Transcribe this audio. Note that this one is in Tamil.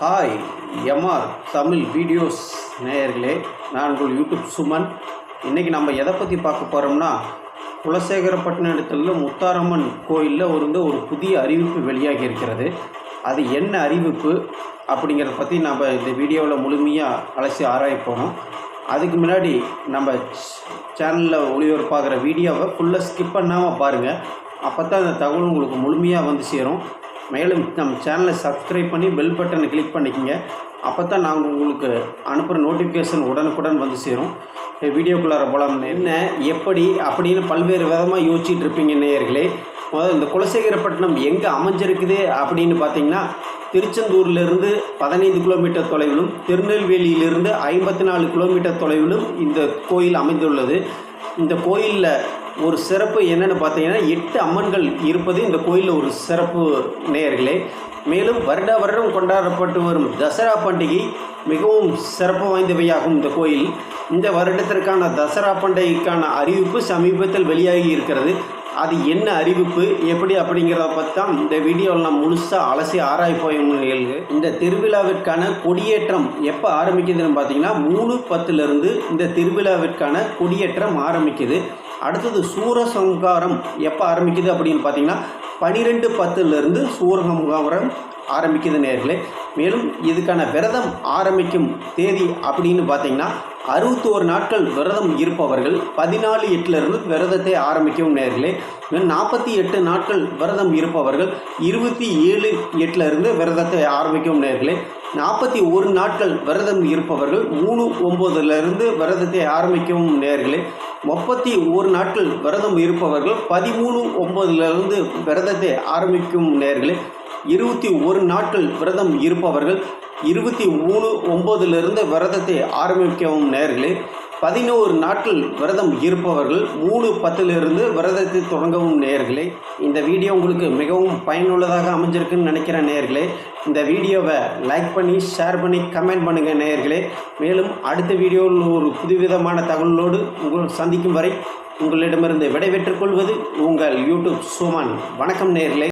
ஹாய் எம்ஆர் தமிழ் வீடியோஸ் நேயர்களே. நான் உங்கள் யூடியூப் சுமன். இன்றைக்கி நம்ம எதை பற்றி பார்க்க போகிறோம்னா குலசேகரப்பட்டினத்தில் முத்தாரம்மன் கோயிலில் இருந்து ஒரு புதிய அறிவிப்பு வெளியாகி இருக்கிறது. அது என்ன அறிவிப்பு அப்படிங்கிறத பற்றி நம்ம இந்த வீடியோவில் முழுமையாக அலசி ஆராய போகிறோம் அதுக்கு முன்னாடி நம்ம சேனலில் ஒளிபரப்பாகிற வீடியோவை ஃபுல்லாக ஸ்கிப் பண்ணாமல் பாருங்கள் அப்போ தான் அந்த தகவல் உங்களுக்கு முழுமையாக வந்து சேரும். மேலும் நம்ம சேனலை சப்ஸ்கிரைப் பண்ணி பெல் பட்டனை கிளிக் பண்ணிக்கோங்க. அப்போ தான் நாங்கள் உங்களுக்கு அனுப்புகிற நோட்டிஃபிகேஷன் உடனுக்குடன் வந்து சேரும். வீடியோக்குள்ளார போகலாம் என்ன எப்படி அப்படின்னு பல்வேறு விதமாக யோசிச்சுட்டு இருப்பீங்க நேயர்களே. முதல்ல இந்த குலசேகரப்பட்டினம் எங்கே அமைஞ்சிருக்குது அப்படின்னு பார்த்தீங்கன்னா திருச்செந்தூர்லேருந்து பதினைந்து கிலோமீட்டர் தொலைவிலும் திருநெல்வேலியிலிருந்து ஐம்பத்தி நாலு கிலோமீட்டர் தொலைவிலும் இந்த கோயில் அமைந்துள்ளது. இந்த கோயிலில் ஒரு சிறப்பு என்னென்னு பார்த்தீங்கன்னா எட்டு அம்மன்கள் இருப்பது இந்த கோயிலில் ஒரு சிறப்பு நேயர்களே. மேலும் வருட வருடம் கொண்டாடப்பட்டு வரும் தசரா பண்டிகை மிகவும் சிறப்பு வாய்ந்தவையாகும் இந்த கோயில். இந்த வருடத்திற்கான தசரா பண்டிகைக்கான அறிவிப்பு சமீபத்தில் வெளியாகி இருக்கிறது. அது என்ன அறிவிப்பு எப்படி அப்படிங்கிறத பற்றி தான் இந்த வீடியோவில் நான் முழுசாக அலசி ஆராய்ப்போயும் நிகழ்வு இந்த திருவிழாவிற்கான கொடியேற்றம் எப்போ ஆரம்பிக்குதுன்னு பார்த்தீங்கன்னா மூணு பத்துலேருந்து இந்த திருவிழாவிற்கான கொடியேற்றம் ஆரம்பிக்குது. அடுத்தது சூரசங்காரம் எப்போ ஆரம்பிக்குது அப்படின்னு பார்த்தீங்கன்னா பனிரெண்டு பத்துலேருந்து சூரசங்காரம் ஆரம்பிக்குது நேர்களே. மேலும் இதுக்கான விரதம் ஆரம்பிக்கும் தேதி அப்படின்னு பார்த்தீங்கன்னா அறுபத்தோரு நாட்கள் விரதம் இருப்பவர்கள் பதினாலு எட்டிலிருந்து விரதத்தை ஆரம்பிக்கும் நேர்களே. நாற்பத்தி எட்டு நாட்கள் விரதம் இருப்பவர்கள் இருபத்தி ஏழு எட்டிலிருந்து விரதத்தை ஆரம்பிக்கும் நேர்களே. நாற்பத்தி ஒரு நாட்கள் விரதம் இருப்பவர்கள் மூணு ஒம்போதுலேருந்து விரதத்தை ஆரம்பிக்கும் நேர்களே. முப்பத்தி ஒரு நாட்கள் விரதம் இருப்பவர்கள் பதிமூணு ஒன்பதுலேருந்து விரதத்தை ஆரம்பிக்கும் நேர்களே இருபத்தி ஒரு நாட்கள் விரதம் இருப்பவர்கள் இருபத்தி மூணு ஒம்பதுலேருந்து விரதத்தை ஆரம்பிக்கவும் நேர்களே. பதினோரு நாட்கள் விரதம் இருப்பவர்கள் மூணு பத்திலிருந்து விரதத்தை தொடங்கவும் நேர்களே இந்த வீடியோ உங்களுக்கு மிகவும் பயனுள்ளதாக அமைஞ்சிருக்குன்னு நினைக்கிற நேர்களே இந்த வீடியோவை லைக் பண்ணி ஷேர் பண்ணி கமெண்ட் பண்ணுங்கள் நேர்களே மேலும் அடுத்த வீடியோவில் ஒரு புதுவிதமான தகவலோடு உங்கள் சந்திக்கும் வரை உங்களிடமிருந்து விடைபெற்றுக் கொள்வது உங்கள் யூடியூப் சுமன். வணக்கம் நேர்களே